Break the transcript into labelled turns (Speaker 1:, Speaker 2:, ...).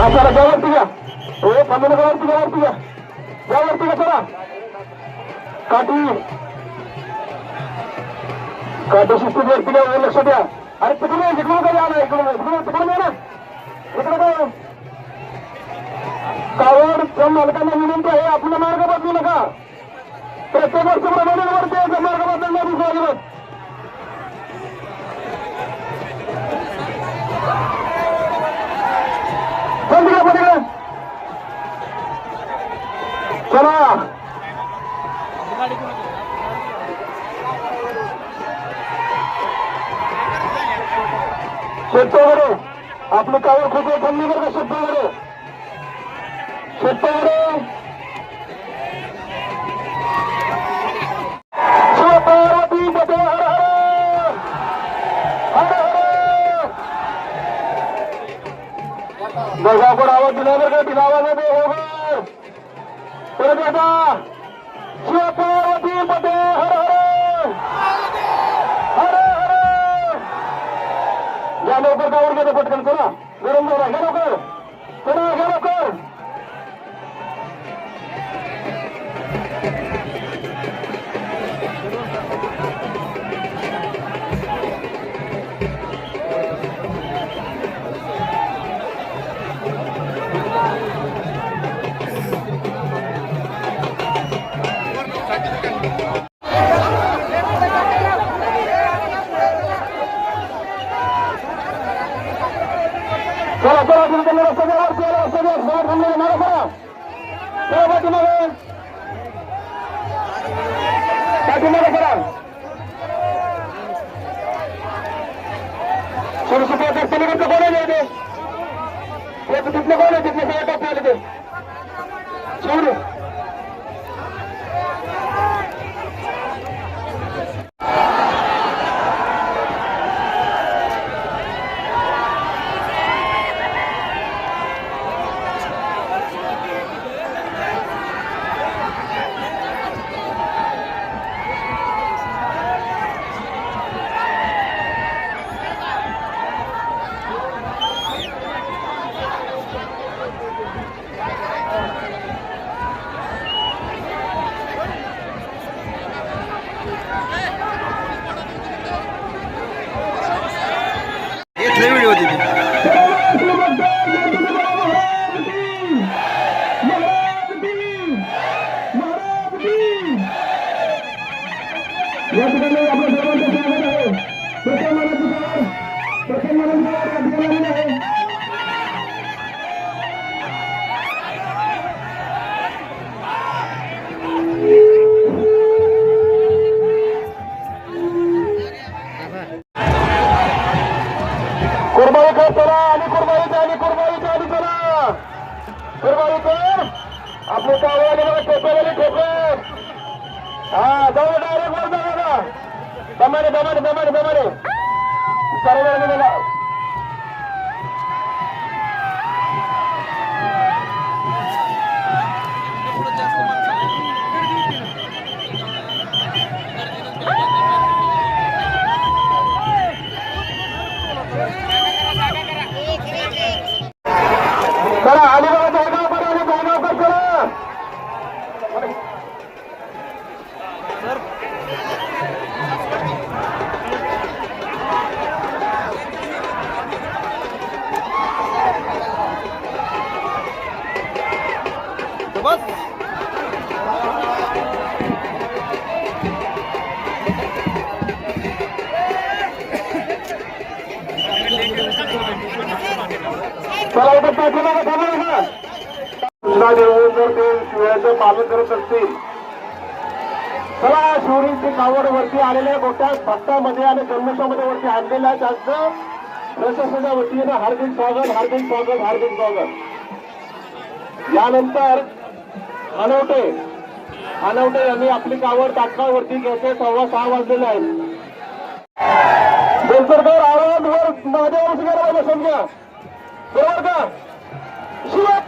Speaker 1: हा चला जा घ्या. हो थांबू नका वरती घ्या. वरती घ्या जा घ्या चला. काठी. काठी शिस्तीत वरती घ्या लक्ष द्या. अरे तिकडून ये, काय आला? इकडून इकडून तिकडून ना. इकडे काय? कावड मालकांना विनंती आहे आपला मार्ग बदलू नका. प्रत्येक वर्षाप्रमाणे वरती मार्ग बदलणार दिसू अजिबात चल तिकडे पलीकडे चला शेतकरी आपलं कावर खूप कमी बरं का? शेतकरी शेतकरी शिवपार्वती पते हर आवाज दिला बरं का? दिला आवाजाने हो परत एकदा. शिवपार्वती पते हर चला चला चला तुम्ही त्यांना रस्ता द्या वरती यायला रस्ता द्या समोर थांबले मारा मारा चला पाठीमागे पाठीमागे करा सुरसुपा पलीकडचं कोण आहे ते ते तिथलं कोण आहे तिथलं सगळं टाकून आले ते सोडू या ठिकाणी सर्वांचं स्वागत आहे. प्रथम प्रथम आलेलं आहे कुरबाई कर चला आणि कुरबाई आणि कुरबाई आणि चला. कुरबाई कर आपले कावळे ठोकर हा जाऊ डायरेक्ट वर जाऊ. दमाने दमाने दमाने दमाने सर्व गेलेला चला अलिबाग जळगावकर आणि जळगावकर करा
Speaker 2: बस
Speaker 1: कृष्णा इथं जर ते शिवायचं पालन करत असतील. चला शिवरींची कावड वरती आलेल्या मोठ्या भक्तामध्ये आणि जन्मोत्सवामध्ये वरती आणलेल्या त्यांचं प्रशासनाच्या वतीनं हार्दिक स्वागत हार्दिक स्वागत हार्दिक स्वागत. यानंतर अनवटे अनवटे यांनी आपली कावड ताटकावरती घेतली सव्वा सहा वाजलेले आहेत. बेलसरकर आवाज वर महादेव शिकायला समजा बरोबर का?
Speaker 2: शिवाय